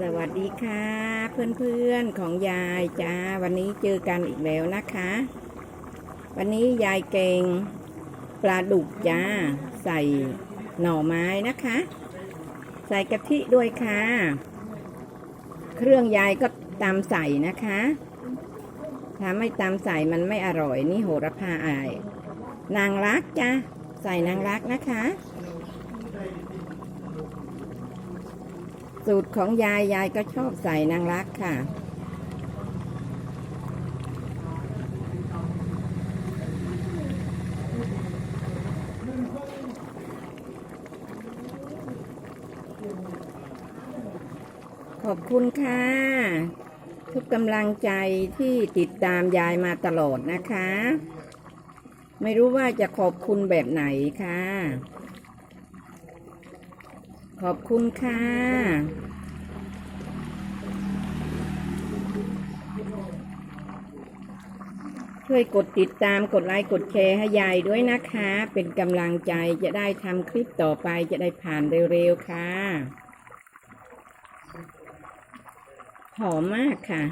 สวัสดีค่ะ เพื่อนๆของยายจ้าวันนี้เจอกันอีกแล้วนะคะ วันนี้ยายเก่งปลาดุกจ้า ใส่หน่อไม้นะคะ ใส่กะทิด้วยค่ะ เครื่องยายก็ตามใส่นะคะถ้าไม่ตามใส่มันไม่อร่อยนี่โหระพาอาย นางรักจ้าใส่นางรักนะคะ สูตรของยายยายก็ชอบใส่นางรักค่ะ ขอบคุณค่ะ ทุกกำลังใจที่ติดตามยายมาตลอดนะคะ ไม่รู้ว่าจะขอบคุณแบบไหนค่ะ ขอบคุณค่ะ ช่วยกดติดตามกดไลค์กดแชร์ให้ยายด้วยนะคะ เป็นกำลังใจจะได้ทำคลิปต่อไปจะได้ผ่านเร็วๆค่ะหอมมากค่ะ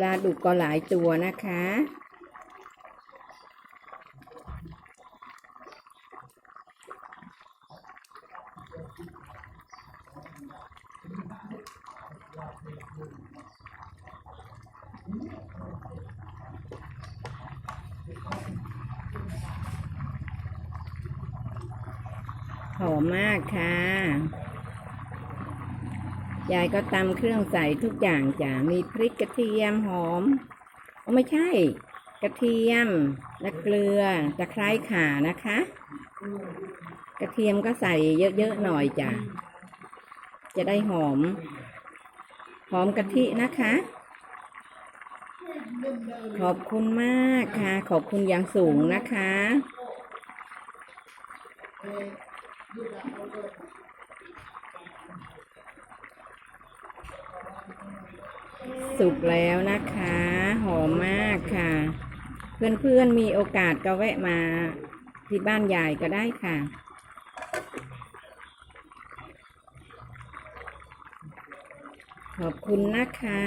ปลาดุกก็หลายตัวนะคะ หอมมากค่ะ ยายก็ตำเครื่องใส่ทุกอย่างจ้ะมีพริกกระเทียมหอมโอ้ไม่ใช่ กระเทียมและเกลือตะไคร้ข่านะคะ กระเทียมก็ใส่เยอะๆหน่อยจ้ะจะได้หอม หอมกะทินะคะ ขอบคุณมากค่ะ ขอบคุณอย่างสูงนะคะ สุกแล้วนะคะ หอมมากค่ะ เพื่อนๆมีโอกาสก็แวะมาที่บ้านยายก็ได้ค่ะ ขอบคุณนะคะ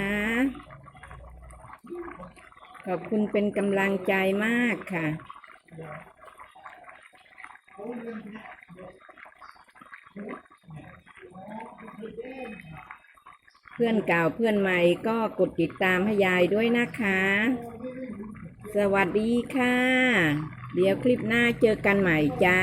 ขอบคุณเป็นกำลังใจมากค่ะ พื่อนเก่าเพื่อนใหม่ก็กดติดตามให้ยายด้วยนะคะ สวัสดีค่ะ เดี๋ยวคลิปหน้าเจอกันใหม่จ้า